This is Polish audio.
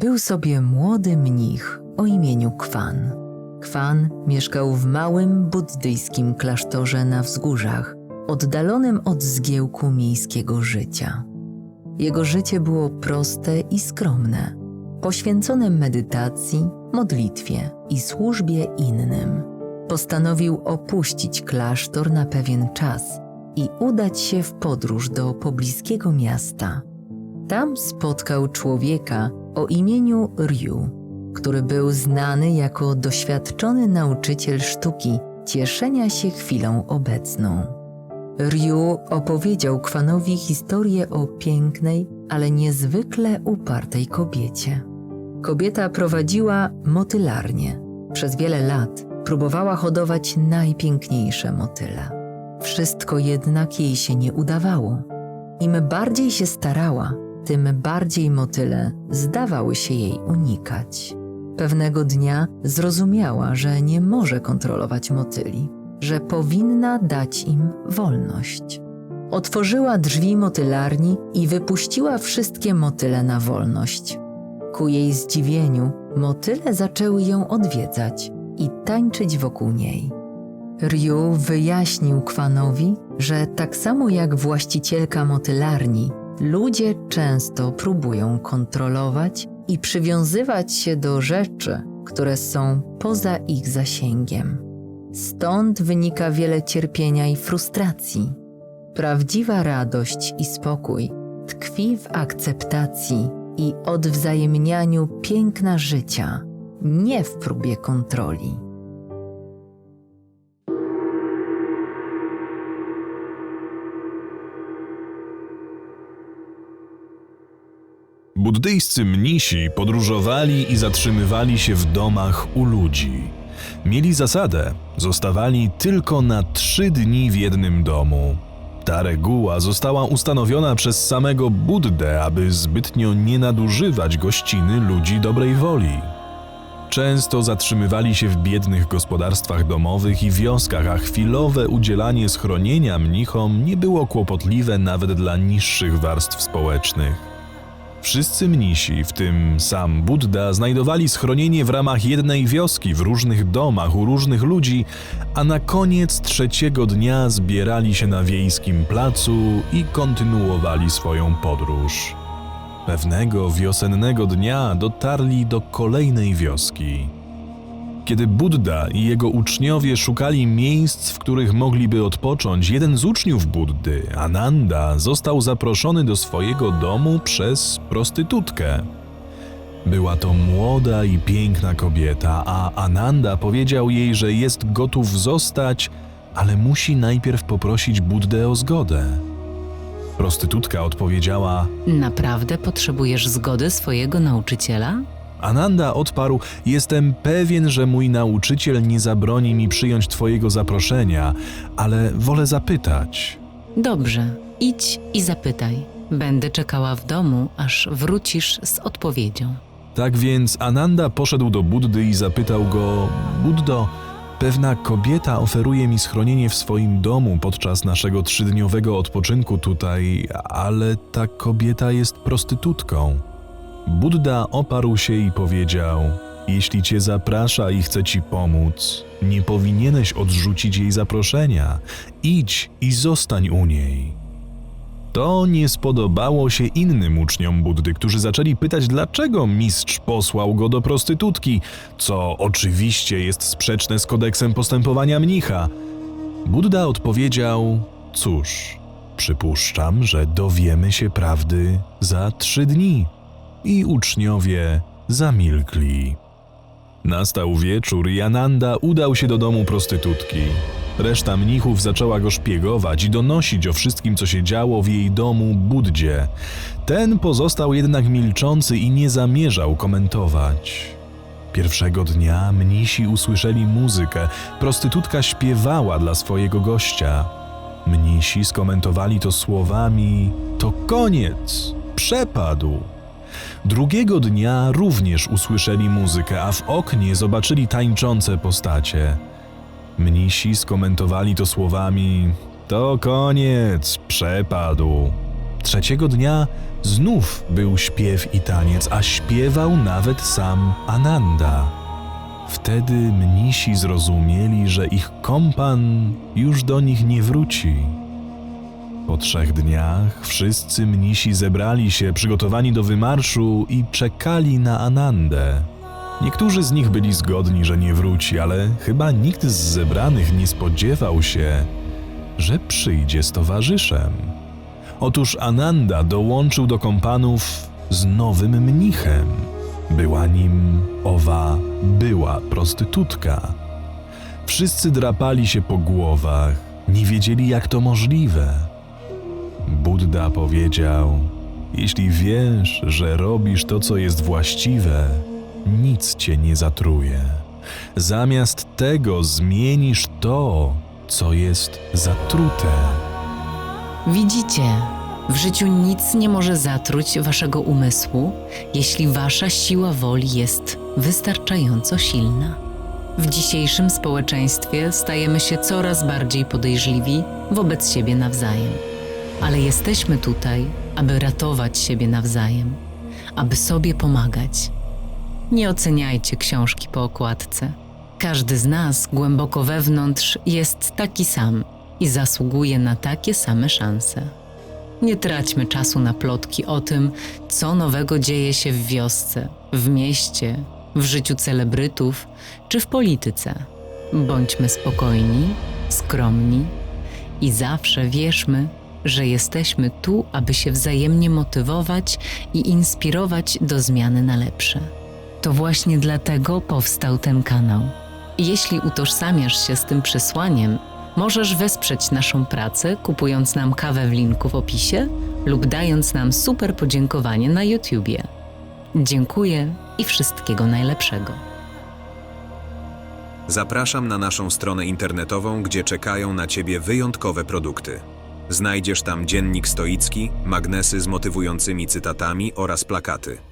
Był sobie młody mnich o imieniu Kwan. Kwan mieszkał w małym buddyjskim klasztorze na wzgórzach, oddalonym od zgiełku miejskiego życia. Jego życie było proste i skromne, poświęcone medytacji, modlitwie i służbie innym. Postanowił opuścić klasztor na pewien czas i udać się w podróż do pobliskiego miasta. Tam spotkał człowieka o imieniu Ryu, który był znany jako doświadczony nauczyciel sztuki cieszenia się chwilą obecną. Ryu opowiedział Kwanowi historię o pięknej, ale niezwykle upartej kobiecie. Kobieta prowadziła motylarnię. Przez wiele lat próbowała hodować najpiękniejsze motyle. Wszystko jednak jej się nie udawało. Im bardziej się starała, tym bardziej motyle zdawały się jej unikać. Pewnego dnia zrozumiała, że nie może kontrolować motyli, że powinna dać im wolność. Otworzyła drzwi motylarni i wypuściła wszystkie motyle na wolność. Ku jej zdziwieniu, motyle zaczęły ją odwiedzać i tańczyć wokół niej. Ryu wyjaśnił Kwanowi, że tak samo jak właścicielka motylarni, ludzie często próbują kontrolować i przywiązywać się do rzeczy, które są poza ich zasięgiem. Stąd wynika wiele cierpienia i frustracji. Prawdziwa radość i spokój tkwi w akceptacji i odwzajemnianiu piękna życia, nie w próbie kontroli. Buddyjscy mnisi podróżowali i zatrzymywali się w domach u ludzi. Mieli zasadę, zostawali tylko na trzy dni w jednym domu. Ta reguła została ustanowiona przez samego Buddę, aby zbytnio nie nadużywać gościny ludzi dobrej woli. Często zatrzymywali się w biednych gospodarstwach domowych i wioskach, a chwilowe udzielanie schronienia mnichom nie było kłopotliwe nawet dla niższych warstw społecznych. Wszyscy mnisi, w tym sam Buddha, znajdowali schronienie w ramach jednej wioski, w różnych domach, u różnych ludzi, a na koniec trzeciego dnia zbierali się na wiejskim placu i kontynuowali swoją podróż. Pewnego wiosennego dnia dotarli do kolejnej wioski. Kiedy Buddha i jego uczniowie szukali miejsc, w których mogliby odpocząć, jeden z uczniów Buddy, Ananda, został zaproszony do swojego domu przez prostytutkę. Była to młoda i piękna kobieta, a Ananda powiedział jej, że jest gotów zostać, ale musi najpierw poprosić Buddę o zgodę. Prostytutka odpowiedziała: Naprawdę potrzebujesz zgody swojego nauczyciela? Ananda odparł: Jestem pewien, że mój nauczyciel nie zabroni mi przyjąć Twojego zaproszenia, ale wolę zapytać. Dobrze, idź i zapytaj. Będę czekała w domu, aż wrócisz z odpowiedzią. Tak więc Ananda poszedł do Buddy i zapytał go: Buddo, pewna kobieta oferuje mi schronienie w swoim domu podczas naszego trzydniowego odpoczynku tutaj, ale ta kobieta jest prostytutką. Buddha oparł się i powiedział: Jeśli cię zaprasza i chce ci pomóc, nie powinieneś odrzucić jej zaproszenia. Idź i zostań u niej. To nie spodobało się innym uczniom Buddy, którzy zaczęli pytać, dlaczego mistrz posłał go do prostytutki, co oczywiście jest sprzeczne z kodeksem postępowania mnicha. Buddha odpowiedział: Cóż, przypuszczam, że dowiemy się prawdy za trzy dni. I uczniowie zamilkli. Nastał wieczór i Ananda udał się do domu prostytutki. Reszta mnichów zaczęła go szpiegować i donosić o wszystkim, co się działo w jej domu Buddzie. Ten pozostał jednak milczący i nie zamierzał komentować. Pierwszego dnia mnisi usłyszeli muzykę. Prostytutka śpiewała dla swojego gościa. Mnisi skomentowali to słowami: To koniec, przepadł. Drugiego dnia również usłyszeli muzykę, a w oknie zobaczyli tańczące postacie. Mnisi skomentowali to słowami: To koniec, przepadł. Trzeciego dnia znów był śpiew i taniec, a śpiewał nawet sam Ananda. Wtedy mnisi zrozumieli, że ich kompan już do nich nie wróci. Po trzech dniach wszyscy mnisi zebrali się, przygotowani do wymarszu i czekali na Anandę. Niektórzy z nich byli zgodni, że nie wróci, ale chyba nikt z zebranych nie spodziewał się, że przyjdzie z towarzyszem. Otóż Ananda dołączył do kompanów z nowym mnichem. Była nim owa była prostytutka. Wszyscy drapali się po głowach, nie wiedzieli jak to możliwe. Buddha powiedział: Jeśli wiesz, że robisz to, co jest właściwe, nic cię nie zatruje. Zamiast tego zmienisz to, co jest zatrute. Widzicie, w życiu nic nie może zatruć waszego umysłu, jeśli wasza siła woli jest wystarczająco silna. W dzisiejszym społeczeństwie stajemy się coraz bardziej podejrzliwi wobec siebie nawzajem. Ale jesteśmy tutaj, aby ratować siebie nawzajem, aby sobie pomagać. Nie oceniajcie książki po okładce. Każdy z nas głęboko wewnątrz jest taki sam i zasługuje na takie same szanse. Nie traćmy czasu na plotki o tym, co nowego dzieje się w wiosce, w mieście, w życiu celebrytów czy w polityce. Bądźmy spokojni, skromni i zawsze wierzmy, że jesteśmy tu, aby się wzajemnie motywować i inspirować do zmiany na lepsze. To właśnie dlatego powstał ten kanał. Jeśli utożsamiasz się z tym przesłaniem, możesz wesprzeć naszą pracę, kupując nam kawę w linku w opisie lub dając nam super podziękowanie na YouTubie. Dziękuję i wszystkiego najlepszego. Zapraszam na naszą stronę internetową, gdzie czekają na Ciebie wyjątkowe produkty. Znajdziesz tam dziennik stoicki, magnesy z motywującymi cytatami oraz plakaty.